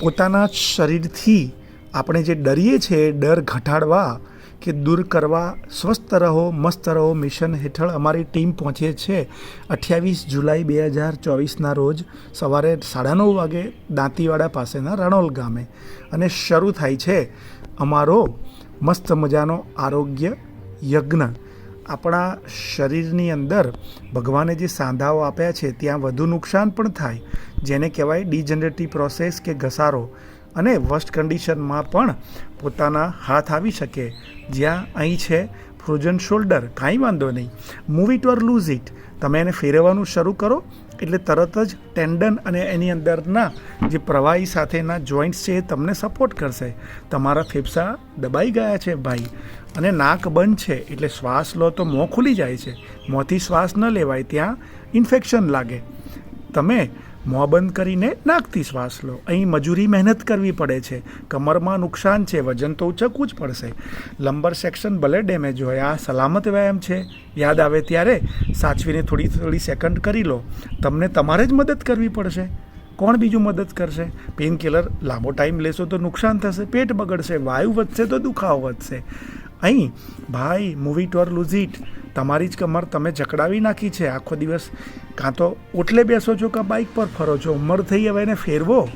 પોતાના શરીરથી આપણે જે ડરીએ છીએ, ડર ઘટાડવા કે દૂર કરવા, સ્વસ્થ રહો, મસ્ત રહો, મિશન હેઠળ અમારી ટીમ પહોંચે છે. અઠ્યાવીસ જુલાઈ બે હજાર ચોવીસના રોજ સવારે સાડા નવ વાગે દાંતીવાડા પાસેના રણોલ ગામે અને શરૂ થાય છે અમારો મસ્ત મજાનો આરોગ્ય યજ્ઞ. આપણા શરીરની અંદર ભગવાને જે સાંધાઓ આપ્યા છે, ત્યાં વધુ નુકસાન પણ થાય. જેને કહેવાય ડિજનરેટિવ પ્રોસેસ કે ઘસારો. અને વર્સ્ટ કન્ડિશનમાં પણ પોતાના હાથ આવી શકે. જ્યાં અહીં છે ફ્રોઝન શોલ્ડર કાંઈ વાંધો નહીં. Move it or lose it તમે એને ફેરવવાનું શરૂ કરો એટલે તરત જ ટેન્ડન અને એની અંદરના જે પ્રવાહી સાથેના જોઈન્ટ્સ છે એ તમને સપોર્ટ કરશે. તમારા ફેફસા દબાઈ ગયા છે ભાઈ. અને નાક બંધ છે, એટલે શ્વાસ લો તો મોં ખુલી જાય છે. મોંથી શ્વાસ ન લેવાય, ત્યાં ઇન્ફેક્શન લાગે. તમે મોં બંધ કરીને નાકથી શ્વાસ લો. અહીં મજૂરી મહેનત કરવી પડે છે. કમરમાં નુકસાન છે, વજન તો ઉચકવું જ પડશે. લંબર સેક્શન ભલે ડેમેજ હોય, આ સલામત વ્યાયામ છે. યાદ આવે ત્યારે સાચવીને થોડી થોડી સેકન્ડ કરી લો. તમને તમારે જ મદદ કરવી પડશે. કોણ બીજું મદદ કરશે? પેઇન કિલર લાંબો ટાઈમ લેશો તો નુકસાન થશે, પેટ બગડશે, વાયુ વધશે તો દુખાવો વધશે. અહીં ભાઈ મૂવી ટોર લૂઝ ઇટ તમારી જ કમર તમે જકડાવી નાખી છે આખો દિવસ. કાં તો ઓટલે બેસો છો કાં બાઇક પર ફરો છો, ઉંમર થઈ હવે એને ફેરવો.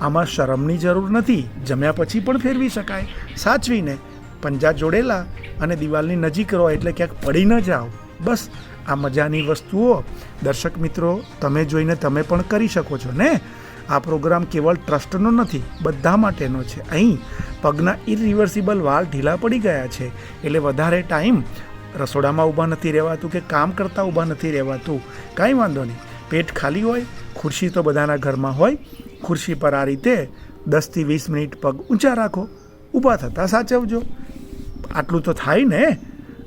આમાં શરમની જરૂર નથી, જમ્યા પછી પણ ફેરવી શકાય. સાચવીને પંજા જોડેલા અને દિવાલની નજીક રહો એટલે ક્યાંક પડી ન જાઓ. બસ, આ મજાની વસ્તુઓ. દર્શક મિત્રો, તમે જોઈને તમે પણ કરી શકો છો, ને? આ પ્રોગ્રામ કેવળ ટ્રસ્ટનો નથી, બધા માટેનો છે. અહીં પગના ઇરિવર્સિબલ વાળ ઢીલા પડી ગયા છે. એટલે વધારે ટાઈમ રસોડામાં ઊભા નથી રહેવાતું કે કામ કરતાં ઊભા નથી રહેવાતું, કાંઈ વાંધો નહીં. પેટ ખાલી હોય, ખુરશી તો બધાના ઘરમાં હોય. ખુરશી પર આ રીતે દસથી વીસ મિનિટ પગ ઊંચા રાખો, ઊભા થતાં સાચવજો. આટલું તો થાય ને?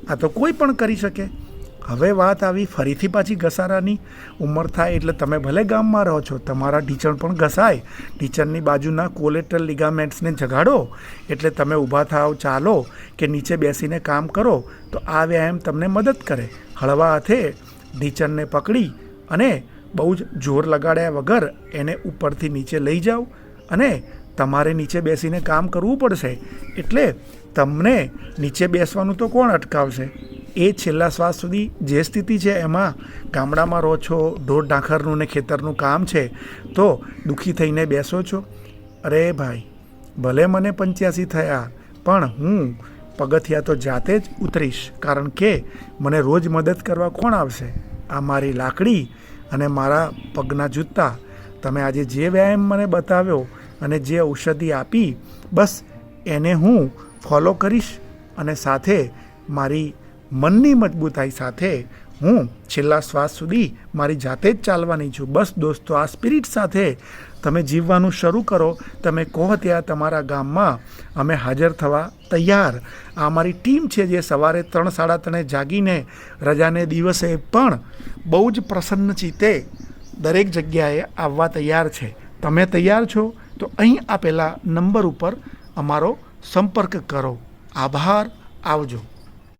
આ તો કોઈ પણ કરી શકે. હવે વાત આવી ફરીથી પાછી ઘસારાની. ઉંમર થાય એટલે તમે ભલે ગામમાં રહો છો, તમારા ઢીચણ પણ ઘસાય. ટીચરની બાજુના કોલેટરલ લિગામેન્ટ્સને જગાડો. એટલે તમે ઊભા થાવ ચાલો કે નીચે બેસીને કામ કરો, તો આ વ્યાયામ તમને મદદ કરે. હળવા હાથે ઢીચણને પકડી અને બહુ જ જોર લગાડ્યા વગર એને ઉપરથી નીચે લઈ જાઓ અને તમારે નીચે બેસીને કામ કરવું પડશે. એટલે તમને નીચે બેસવાનું તો કોણ અટકાવશે? એ છેલ્લા શ્વાસ સુધી જે સ્થિતિ છે એમાં ગામડામાં રહો છો, ઢોર ઢાંખરનું ને ખેતરનું કામ છે, તો દુઃખી થઈને બેસો છો. અરે ભાઈ, ભલે મને પંચ્યાસી થયા, પણ હું પગથિયા તો જાતે જ ઉતરીશ, કારણ કે મને રોજ મદદ કરવા કોણ આવશે? આ મારી લાકડી અને મારા પગના જૂતા. તમે આજે જે વ્યાયામ મને બતાવ્યો અને જે ઔષધિ આપી, બસ એને હું ફોલો કરીશ અને સાથે મારી મનની મજબૂતાઈ સાથે હું છેલ્લા શ્વાસ સુધી મારી જાતે જ ચાલવાની છું. બસ દોસ્તો, આ સ્પિરિટ સાથે તમે જીવવાનું શરૂ કરો. તમે કહો ત્યાં તમારા ગામમાં અમે હાજર થવા તૈયાર. આ મારી ટીમ છે જે સવારે ત્રણ સાડા ત્રણે જાગીને રજાને દિવસે પણ બહુ જ પ્રસન્ન ચિત્તે દરેક જગ્યાએ આવવા તૈયાર છે. તમે તૈયાર છો? તો અહીં આપેલા નંબર ઉપર અમારો સંપર્ક કરો. આભાર. આવજો.